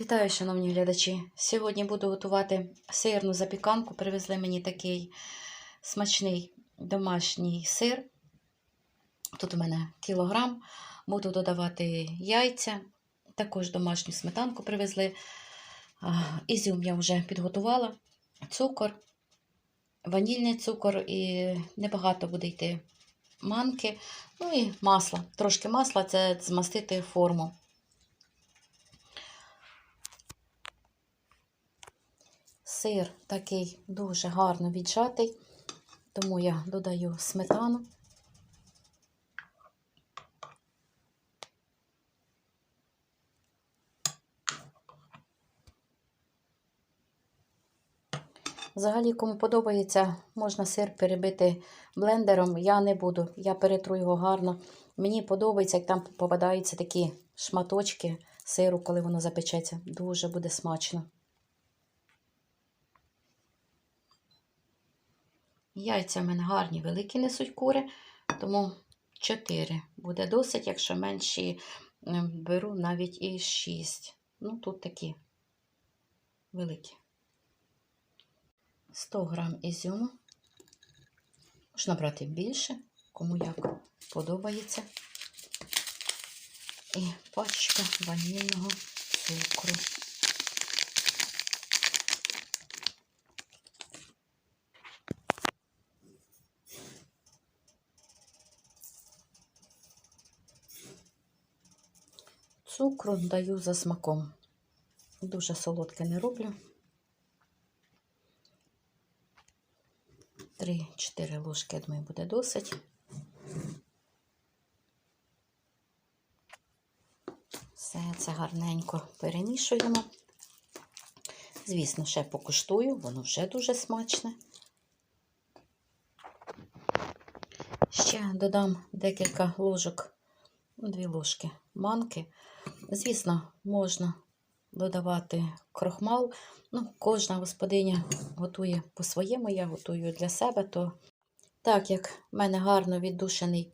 Вітаю, шановні глядачі! Сьогодні буду готувати сирну запіканку. Привезли мені такий смачний домашній сир. Тут у мене кілограм. Буду додавати яйця, також домашню сметанку привезли. Ізюм я вже підготувала, цукор, ванільний цукор і небагато буде йти манки. Ну і масло. Трошки масла це змастити форму. Сир такий дуже гарно віджатий, тому я додаю сметану. Взагалі, кому подобається, можна сир перебити блендером. Я не буду, я перетру його гарно. Мені подобається, як там попадаються такі шматочки сиру, коли воно запечеться. Дуже буде смачно. Яйця в мене гарні, великі несуть кури, тому 4 буде досить, якщо менші ем, беру навіть і 6. Ну, тут такі великі. 100 грам ізюму. Можна брати більше, кому як подобається. І пачка ванільного цукру. Цукру даю за смаком. Дуже солодке не роблю. 3-4 ложки, я думаю, буде досить. Все це гарненько перемішуємо. Звісно, ще покуштую, воно вже дуже смачне. Ще додам декілька ложок, дві ложки манки. Звісно, можна додавати крохмал. Ну, Кожна господиня готує по-своєму, я готую для себе, то так як в мене гарно віддушений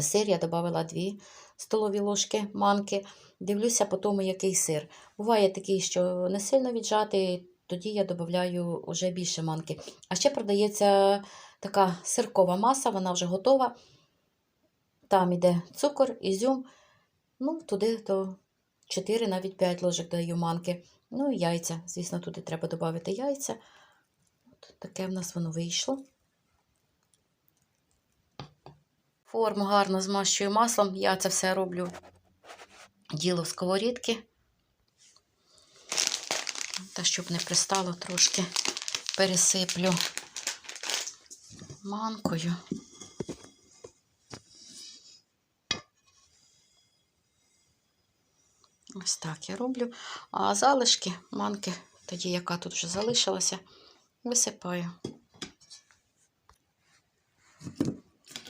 сир, я додала 2 столові ложки манки. Дивлюся по тому, який сир. Буває такий, що не сильно віджатий, тоді я додаю вже більше манки. А ще продається така сиркова маса, вона вже готова. Там іде цукор, ізюм. Ну, туди то 4, навіть 5 ложок даю манки. Ну і яйця. Звісно, туди треба додати яйця. От таке в нас воно вийшло. Форму гарно змащую маслом. Я це все роблю діло сковорідки. Та щоб не пристало, трошки пересиплю манкою. Ось так я роблю. А залишки манки, тоді, яка тут вже залишилася, висипаю.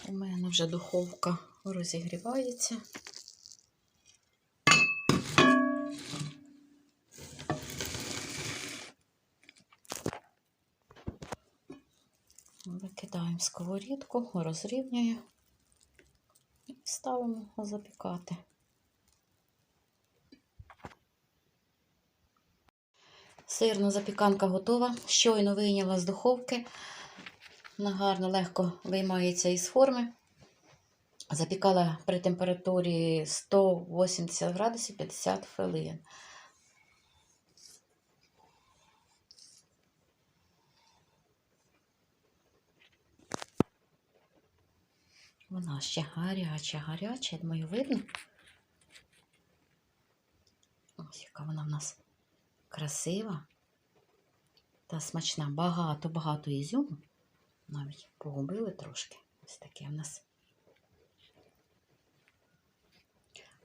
У мене вже духовка розігрівається. Викидаємо сковорідку, розрівнюю і ставимо запікати. Сирна запіканка готова. Щойно вийняла з духовки. Вона гарно, легко виймається із форми. Запікала при температурі 180 градусів 50 хвилин. Вона ще гаряча, гаряча, я думаю, видно. Ось яка вона в нас красива та смачна. Багато-багато ізюму. Навіть погубили трошки. Ось таке в нас.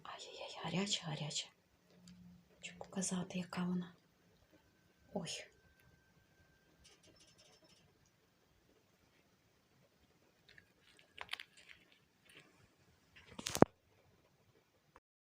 Ай-яй-яй, гаряча, гаряча. Хочу показати, яка вона. Ой,